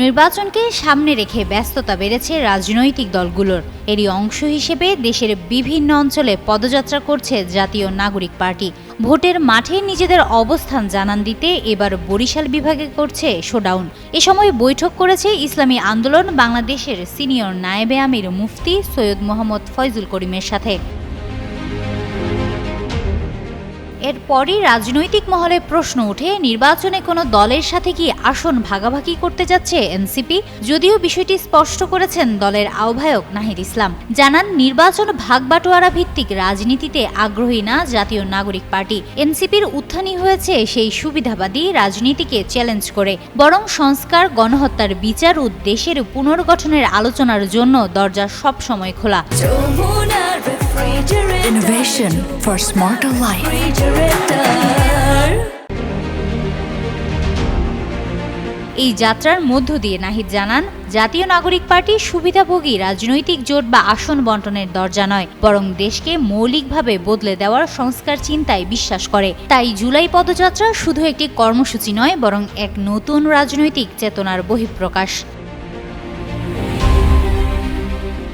নির্বাচনকে সামনে রেখে ব্যস্ততা বেড়েছে রাজনৈতিক দলগুলোর। এরই অংশ হিসেবে দেশের বিভিন্ন অঞ্চলে পদযাত্রা করছে জাতীয় নাগরিক পার্টি। ভোটের মাঠে নিজেদের অবস্থান জানান দিতে এবার বরিশাল বিভাগে করছে শোডাউন। এ সময় বৈঠক করেছে ইসলামী আন্দোলন বাংলাদেশের সিনিয়র নায়েবে আমির মুফতি সৈয়দ মোহাম্মদ ফয়জুল করিমের সাথে। এরপরই রাজনৈতিক মহলে প্রশ্ন ওঠে নির্বাচনে কোনো দলের সাথে কি আসন ভাগাভাগি করতে যাচ্ছে এনসিপি? যদিও বিষয়টি স্পষ্ট করেছেন দলের আহ্বায়ক নাহিদ ইসলাম। জানান, নির্বাচন ভাগবাটোয়ারা ভিত্তিক রাজনীতিতে আগ্রহী না জাতীয় নাগরিক পার্টি। এনসিপির উত্থানই হয়েছে সেই সুবিধাবাদী রাজনীতিকে চ্যালেঞ্জ করে। বরং সংস্কার, গণহত্যার বিচার ও দেশের পুনর্গঠনের আলোচনার জন্য দরজা সবসময় খোলা। Innovation for smarter life. এই যাত্রার মধ্য দিয়ে নাহিদ জানান, জাতীয় নাগরিক পার্টি সুবিধাভোগী রাজনৈতিক জোট বা আসন বন্টনের দরজা নয়, বরং দেশকে মৌলিকভাবে বদলে দেওয়ার সংস্কার চিন্তায় বিশ্বাস করে তাই জুলাই পদযাত্রা শুধু একটি কর্মসূচি নয়, বরং এক নতুন রাজনৈতিক চেতনার বহিঃপ্রকাশ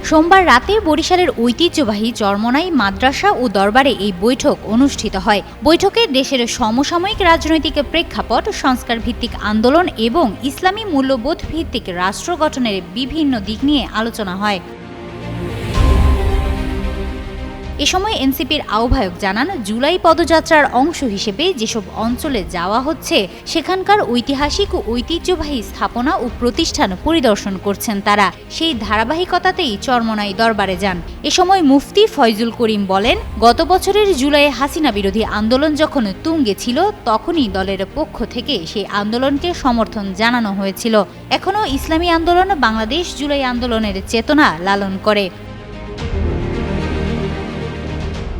সোমবার রাতে বরিশালের ঐতিহ্যবাহী চরমনাই মাদ্রাসা ও দরবারে এই বৈঠক অনুষ্ঠিত হয়। বৈঠকে দেশের সমসাময়িক রাজনৈতিক প্রেক্ষাপট সংস্কার ভিত্তিক আন্দোলন এবং ইসলামী মূল্যবোধ ভিত্তিক রাষ্ট্র গঠনের বিভিন্ন দিক নিয়ে আলোচনা হয়। এ সময় এনসিপির আহ্বায়ক জানান, জুলাই পদযাত্রার অংশ হিসেবে যেসব অঞ্চলে যাওয়া হচ্ছে, সেখানকার ঐতিহাসিক ও ঐতিহ্যবাহী স্থাপনা ও প্রতিষ্ঠান পরিদর্শন করছেন তারা। সেই ধারাবাহিকতাতেই চরমনাই দরবারে যান। এ সময় মুফতি ফয়জুল করিম বলেন, গত বছরের জুলাইয়ে হাসিনা বিরোধী আন্দোলন যখন তুঙ্গে ছিল, তখনই দলের পক্ষ থেকে সেই আন্দোলনকে সমর্থন জানানো হয়েছিল। এখনও ইসলামী আন্দোলন বাংলাদেশ জুলাই আন্দোলনের চেতনা লালন করে।